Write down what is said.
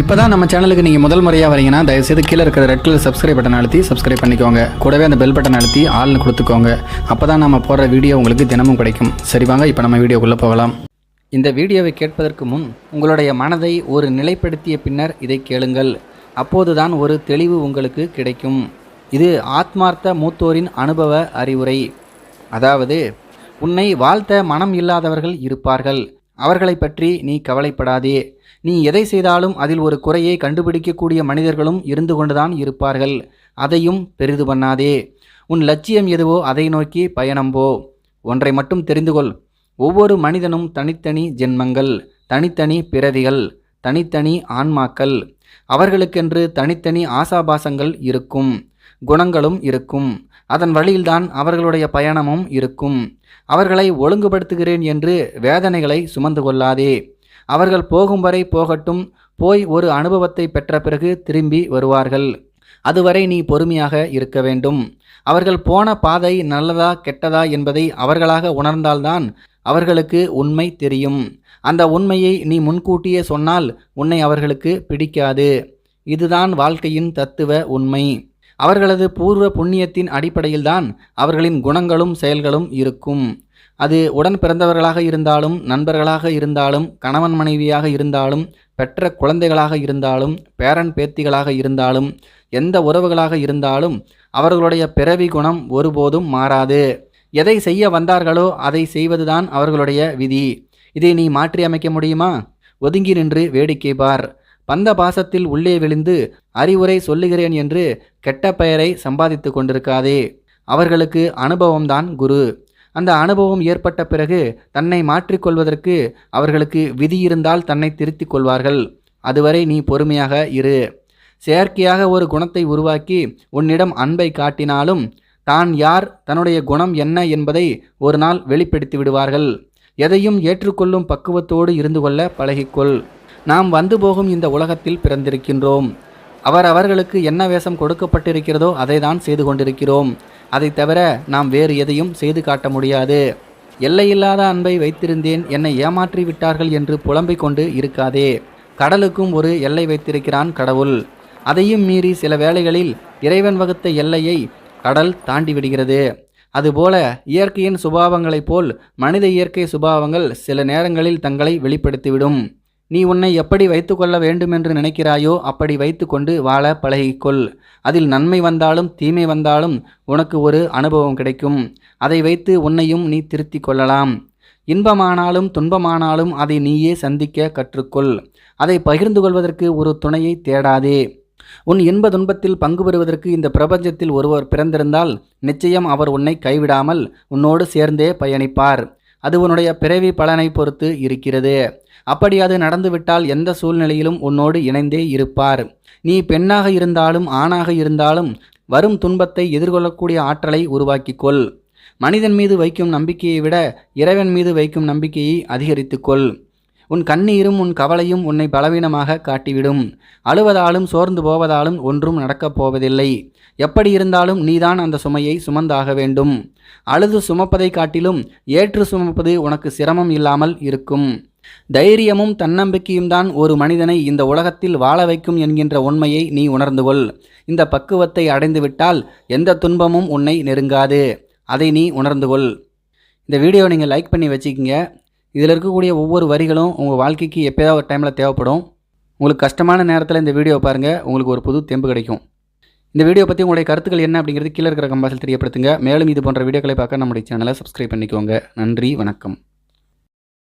இப்போ தான் நம்ம சேனலுக்கு நீங்கள் முதல் முறையாக வரீங்கன்னா தயவுசெய்து கீழே இருக்கிற ரெட் கலர் சப்ஸ்கிரைப் பட்டன் அழுத்தி சப்ஸ்கிரைப் பண்ணிக்கோங்க. கூடவே அந்த பெல் பட்டன் அழுத்தி ஆள்னு கொடுத்துக்கோங்க. அப்போ தான் நம்ம போடுற வீடியோ உங்களுக்கு தினமும் கிடைக்கும். சரி வாங்க இப்போ நம்ம வீடியோக்குள்ளே போகலாம். இந்த வீடியோவை கேட்பதற்கு முன் உங்களுடைய மனதை ஒரு நிலைப்படுத்திய பின்னர் இதை கேளுங்கள். அப்போதுதான் ஒரு தெளிவு உங்களுக்கு கிடைக்கும். இது ஆத்மார்த்த மூத்தோரின் அனுபவ அறிவுரை. அதாவது உன்னை வாழ்த்த மனம் இல்லாதவர்கள் இருப்பார்கள். அவர்களை பற்றி நீ கவலைப்படாதே. நீ எதை செய்தாலும் அதில் ஒரு குறையை கண்டுபிடிக்கக்கூடிய மனிதர்களும் இருந்து கொண்டுதான் இருப்பார்கள். அதையும் பெரிது பண்ணாதே. உன் லட்சியம் எதுவோ அதை நோக்கி பயணம் போ. ஒன்றை மட்டும் தெரிந்து கொள். ஒவ்வொரு மனிதனும் தனித்தனி ஜென்மங்கள் தனித்தனி பிறவிகள் தனித்தனி ஆன்மாக்கள். அவர்களுக்கென்று தனித்தனி ஆசாபாசங்கள் இருக்கும். குணங்களும் இருக்கும். அதன் வழியில்தான் அவர்களுடைய பயணமும் இருக்கும். அவர்களை ஒழுங்குபடுத்துகிறேன் என்று வேதனைகளை சுமந்து கொள்ளாதே. அவர்கள் போகும் வரை போகட்டும் போய் ஒரு அனுபவத்தை பெற்ற பிறகு திரும்பி வருவார்கள். அதுவரை நீ பொறுமையாக இருக்க வேண்டும். அவர்கள் போன பாதை நல்லதா கெட்டதா என்பதை அவர்களாக உணர்ந்தால்தான் அவர்களுக்கு உண்மை தெரியும். அந்த உண்மையை நீ முன்கூட்டியே சொன்னால் உன்னை அவர்களுக்கு பிடிக்காது. இதுதான் வாழ்க்கையின் தத்துவ உண்மை. அவர்களது பூர்வ புண்ணியத்தின் அடிப்படையில்தான் அவர்களின் குணங்களும் செயல்களும் இருக்கும். அது உடன் பிறந்தவர்களாக இருந்தாலும் நண்பர்களாக இருந்தாலும் கணவன் மனைவியாக இருந்தாலும் பெற்ற குழந்தைகளாக இருந்தாலும் பேரன் பேத்திகளாக இருந்தாலும் எந்த உறவுகளாக இருந்தாலும் அவர்களுடைய பிறவி குணம் ஒருபோதும் மாறாது. எதை செய்ய வந்தார்களோ அதை செய்வதுதான் அவர்களுடைய விதி. இதை நீ மாற்றி அமைக்க முடியுமா? ஒதுங்கி நின்று வேடிக்கை பார். பந்த பாசத்தில் உள்ளே விழுந்து அறிவுரை சொல்லுகிறேன் என்று கெட்ட பெயரை சம்பாதித்து கொண்டிருக்காதே. அவர்களுக்கு அனுபவம்தான் குரு. அந்த அனுபவம் ஏற்பட்ட பிறகு தன்னை மாற்றிக்கொள்வதற்கு அவர்களுக்கு விதி இருந்தால் தன்னை திருத்திக் கொள்வார்கள். அதுவரை நீ பொறுமையாக இரு. செயற்கையாக ஒரு குணத்தை உருவாக்கி உன்னிடம் அன்பை காட்டினாலும் தான் யார் தன்னுடைய குணம் என்ன என்பதை ஒரு நாள் வெளிப்படுத்தி விடுவார்கள். எதையும் ஏற்றுக்கொள்ளும் பக்குவத்தோடு இருந்து கொள்ள பழகிக்கொள். நாம் வந்து போகும் இந்த உலகத்தில் பிறந்திருக்கின்றோம். அவர் அவர்களுக்கு என்ன வேஷம் கொடுக்கப்பட்டிருக்கிறதோ அதை தான் செய்து கொண்டிருக்கிறோம். அதை தவிர நாம் வேறு எதையும் செய்து காட்ட முடியாது. எல்லையில்லாத அன்பை வைத்திருந்தேன் என்னை ஏமாற்றி விட்டார்கள் என்று புலம்பிக் கொண்டு இருக்காதே. கடலுக்கும் ஒரு எல்லை வைத்திருக்கிறான் கடவுள். அதையும் மீறி சில வேளைகளில் இறைவன் வகுத்த எல்லையை கடல் தாண்டி விடுகிறது அதுபோல இயற்கையின் சுபாவங்களைப் போல் மனித இயற்கை சுபாவங்கள் சில நேரங்களில் தங்களை வெளிப்படுத்திவிடும். நீ உன்னை எப்படி வைத்துக்கொள்ள வேண்டுமென்று நினைக்கிறாயோ அப்படி வைத்துக்கொண்டு வாழ பழகிக்கொள். அதில் நன்மை வந்தாலும் தீமை வந்தாலும் உனக்கு ஒரு அனுபவம் கிடைக்கும். அதை வைத்து உன்னையும் நீ திருத்திக் கொள்ளலாம். இன்பமானாலும் துன்பமானாலும் அதை நீயே சந்திக்க கற்றுக்கொள். அதை பகிர்ந்து கொள்வதற்கு ஒரு துணையை தேடாதே. உன் இன்ப துன்பத்தில் பங்கு பெறுவதற்கு இந்த பிரபஞ்சத்தில் ஒருவர் பிறந்திருந்தால் நிச்சயம் அவர் உன்னை கைவிடாமல் உன்னோடு சேர்ந்தே பயணிப்பார். அது உன்னுடைய பிறவி பலனை பொறுத்து இருக்கிறது. அப்படி அது நடந்துவிட்டால் எந்த சூழ்நிலையிலும் உன்னோடு இணைந்தே இருப்பார். நீ பெண்ணாக இருந்தாலும் ஆணாக இருந்தாலும் வரும் துன்பத்தை எதிர்கொள்ளக்கூடிய ஆற்றலை உருவாக்கிக்கொள். மனிதன் மீது வைக்கும் நம்பிக்கையை விட இறைவன் மீது வைக்கும் நம்பிக்கையை அதிகரித்துக்கொள். உன் கண்ணீரும் உன் கவலையும் உன்னை பலவீனமாக காட்டிவிடும். அழுவதாலும் சோர்ந்து போவதாலும் ஒன்றும் நடக்கப் போவதில்லை. எப்படி இருந்தாலும் நீதான் அந்த சுமையை சுமந்தாக வேண்டும். அழுது சுமப்பதை காட்டிலும் ஏற்று சுமப்பது உனக்கு சிரமம் இல்லாமல் இருக்கும். தைரியமும் தன்னம்பிக்கையும் தான் ஒரு மனிதனை இந்த உலகத்தில் வாழ வைக்கும் என்கின்ற உண்மையை நீ உணர்ந்து கொள். இந்த பக்குவத்தை அடைந்துவிட்டால் எந்த துன்பமும் உன்னை நெருங்காது. அதை நீ உணர்ந்து கொள். இந்த வீடியோவை நீங்கள் லைக் பண்ணி வச்சுக்கிங்க. இதில் இருக்கக்கூடிய ஒவ்வொரு வரிகளும் உங்கள் வாழ்க்கைக்கு எப்போயாவது ஒரு டைமில் தேவைப்படும். உங்களுக்கு கஷ்டமான நேரத்தில் இந்த வீடியோ பாருங்கள் உங்களுக்கு ஒரு புது தெம்பு கிடைக்கும். இந்த வீடியோ பற்றி உங்களுடைய கருத்துக்கள் என்ன அப்படிங்கிறது கீழே இருக்கிற கம்பாசில் தெரியப்படுத்துங்க. மேலும் இது போன்ற வீடியோக்களை பார்க்க நம்முடைய சேனலை சப்ஸ்கிரைப் பண்ணிக்கோங்க. நன்றி வணக்கம்.